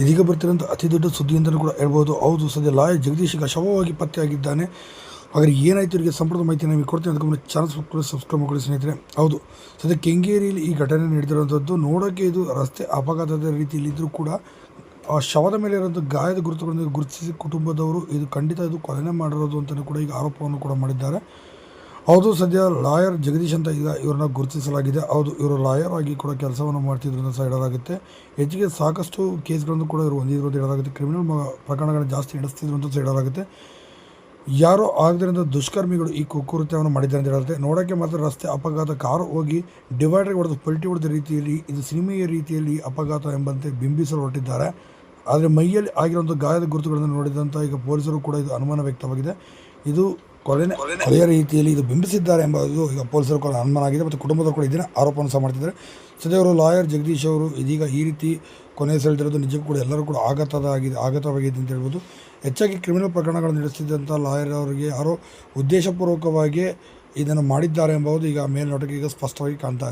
ಇದೀಗ ಬರ್ತಿರೋಂಥ ಅತಿ ದೊಡ್ಡ ಸುದ್ದಿ ಅಂತಲೂ ಕೂಡ ಹೇಳ್ಬೋದು. ಹೌದು, ಸದ್ಯ ಲಾಯರ್ ಜಗದೀಶ್ ಈಗ ಶವವಾಗಿ ಪತ್ತೆಯಾಗಿದ್ದಾನೆ. ಹಾಗಾಗಿ ಏನಾಯಿತು ಇವರಿಗೆ ಸಂಪೂರ್ಣ ಮಾಹಿತಿ ನಿಮಗೆ ಕೊಡ್ತೀನಿ. ಅದಕ್ಕೆ ಚಾನಲ್ ಸಬ್ಸ್ಕ್ರೈಬ್ ಸಬ್ಸ್ಕ್ರೈಬ್ ಮಾಡ್ಕೊಳ್ಳಿ ಸ್ನೇಹಿತರೆ. ಹೌದು, ಸದ್ಯ ಕೆಂಗೇರಿಯಲ್ಲಿ ಈ ಘಟನೆ ನಡೆದಿರುವಂಥದ್ದು ನೋಡೋಕ್ಕೆ ಇದು ರಸ್ತೆ ಅಪಘಾತದ ರೀತಿಯಲ್ಲಿ ಇದ್ದರೂ ಕೂಡ, ಆ ಶವದ ಮೇಲೆ ಇರೋಂಥ ಗಾಯದ ಗುರುತುಗಳನ್ನು ಗುರುತಿಸಿ ಕುಟುಂಬದವರು ಇದು ಖಂಡಿತ ಇದು ಕೊಲೆನೆ ಮಾಡಿರೋದು ಅಂತಲೂ ಕೂಡ ಈಗ ಆರೋಪವನ್ನು ಕೂಡ ಮಾಡಿದ್ದಾರೆ. ಹೌದು, ಸದ್ಯ ಲಾಯರ್ ಜಗದೀಶ್ ಅಂತ ಈಗ ಇವ್ರನ್ನ ಗುರುತಿಸಲಾಗಿದೆ. ಹೌದು, ಇವರು ಲಾಯರ್ ಆಗಿ ಕೂಡ ಕೆಲಸವನ್ನು ಮಾಡ್ತಿದ್ರು ಸಹ ಹೇಳಲಾಗುತ್ತೆ ಹೆಚ್ಚಿಗೆ ಸಾಕಷ್ಟು ಕೇಸ್ಗಳನ್ನು ಕೂಡ ಇವರು ಹೊಂದಿದ್ರು ಅಂತ ಹೇಳಲಾಗುತ್ತೆ. ಕ್ರಿಮಿನಲ್ ಪ್ರಕರಣಗಳನ್ನ ಜಾಸ್ತಿ ನಡೆಸ್ತಿದ್ರು ಅಂತ ಹೇಳಲಾಗುತ್ತೆ. ಯಾರೋ ಆಗದ್ರಿಂದ ದುಷ್ಕರ್ಮಿಗಳು ಈ ಕುಕೃತ್ಯವನ್ನು ಮಾಡಿದ್ದಾರೆ ಅಂತ ಹೇಳುತ್ತೆ ನೋಡೋಕ್ಕೆ ಮಾತ್ರ ರಸ್ತೆ ಅಪಘಾತ. ಕಾರು ಹೋಗಿ ಡಿವೈಡರ್ ಹೊಡೆದು ಪಲ್ಟಿ ಹೊಡೆದ ರೀತಿಯಲ್ಲಿ, ಇದು ಸಿನಿಮೆಯ ರೀತಿಯಲ್ಲಿ ಅಪಘಾತ ಎಂಬಂತೆ ಬಿಂಬಿಸಲು ಹೊರಟಿದ್ದಾರೆ ಆದರೆ ಮೈಯಲ್ಲಿ ಆಗಿರುವಂಥ ಗಾಯದ ಗುರುತುಗಳನ್ನು ನೋಡಿದಂಥ ಈಗ ಪೊಲೀಸರು ಕೂಡ ಇದು ಅನುಮಾನ ವ್ಯಕ್ತವಾಗಿದೆ. ಇದು ಕೊಲೆನೇ ಕೊಲೆಯ ರೀತಿಯಲ್ಲಿ ಇದು ಬಿಂಬಿಸಿದ್ದಾರೆ ಎಂಬುದು ಈಗ ಪೊಲೀಸರು ಕೂಡ ಅನುಮಾನ ಆಗಿದೆ ಮತ್ತು ಕುಟುಂಬದವರು ಕೂಡ ಇದನ್ನು ಆರೋಪವನ್ನು ಸಹ ಮಾಡ್ತಿದ್ದಾರೆ. ಸದ್ಯವರು ಲಾಯರ್ ಜಗದೀಶ್ ಅವರು ಇದೀಗ ಈ ರೀತಿ ಕೊನೆ ಸೆಳೆದಿರೋದು ನಿಜಕ್ಕೂ ಕೂಡ ಎಲ್ಲರೂ ಕೂಡ ಆಘಾತದ ಆಗಿದೆ ಆಘಾತವಾಗಿದೆ ಅಂತ ಹೇಳ್ಬೋದು. ಹೆಚ್ಚಾಗಿ ಕ್ರಿಮಿನಲ್ ಪ್ರಕರಣಗಳನ್ನು ನಡೆಸ್ತಿದ್ದಂಥ ಲಾಯರ್ ಅವರಿಗೆ ಯಾರೋ ಉದ್ದೇಶಪೂರ್ವಕವಾಗಿ ಇದನ್ನು ಮಾಡಿದ್ದಾರೆ ಎಂಬುದು ಈಗ ಮೇಲ್ನೋಟಕ್ಕೆ ಈಗ ಸ್ಪಷ್ಟವಾಗಿ ಕಾಣ್ತಾ ಇದೆ.